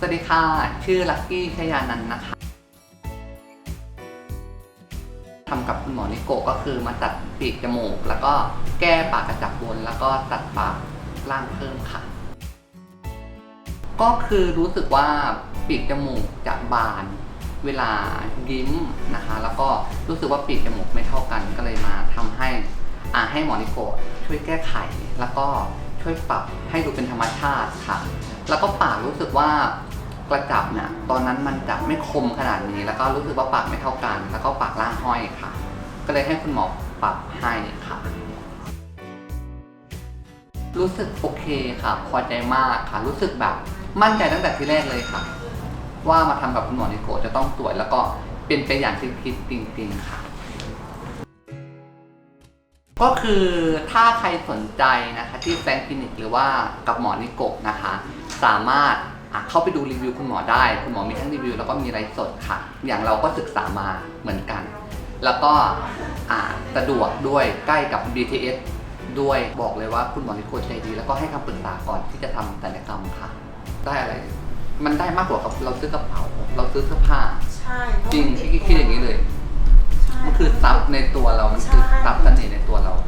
สวัสดีค่ะ ชื่อลักกี้ชยานันท์นะคะทำกับคุณหมอนิโกก็คือมาตัดปีกจมูก แล้วก็แก้ปากกระจับบน แล้วก็ตัดปากล่างเพิ่มค่ะ ก็คือรู้สึกว่าปีกจมูกจะบานเวลายิ้มนะคะ แล้วก็รู้สึกว่าปีกจมูกไม่เท่ากันก็เลยมาทำให้อ่าให้หมอนิโกช่วยแก้ไข แล้วก็ช่วยปรับให้ดูเป็นธรรมชาติค่ะ แล้วก็ปากรู้สึกว่ากระจับเนี่ยตอนนั้นมันจะไม่คมขนาดนี้ แล้วก็รู้สึกว่าปากไม่เท่ากัน แล้วก็ปากล่างห้อยค่ะ ก็เลยให้คุณหมอปรับให้ค่ะ รู้สึกโอเคค่ะ พอใจมากค่ะ รู้สึกแบบมั่นใจตั้งแต่ที่แรกเลยค่ะ ว่ามาทำกับคุณหมอนิโกจะต้องสวยแล้วก็เป็นไปอย่างที่คิดจริงๆค่ะ ก็คือถ้าใครสนใจนะคะที่แฟนคลินิกหรือว่ากับหมอนิโกะนะคะ สามารถอะเข้าไปดูรีวิวคุณหมอได้ คุณหมอมีทั้งรีวิวแล้วก็มีไลฟ์สดค่ะ อย่างเราก็ศึกษามาเหมือนกัน แล้วก็อ่าสะดวกด้วยใกล้กับ BTS ด้วยบอกเลยว่าคุณหมอนิโกะใจดี แล้วก็ให้คำปรึกษาก่อนที่จะทำศัลยกรรมค่ะ ได้อะไร มันได้มากกว่ากับเราซื้อกระเป๋า เราซื้อเสื้อผ้า ใช่จริงที่คิดอย่างนี้เลยใช่มันคือ ซับในตัวเรา มันคือซับเสน่ห์ในตัวเราใ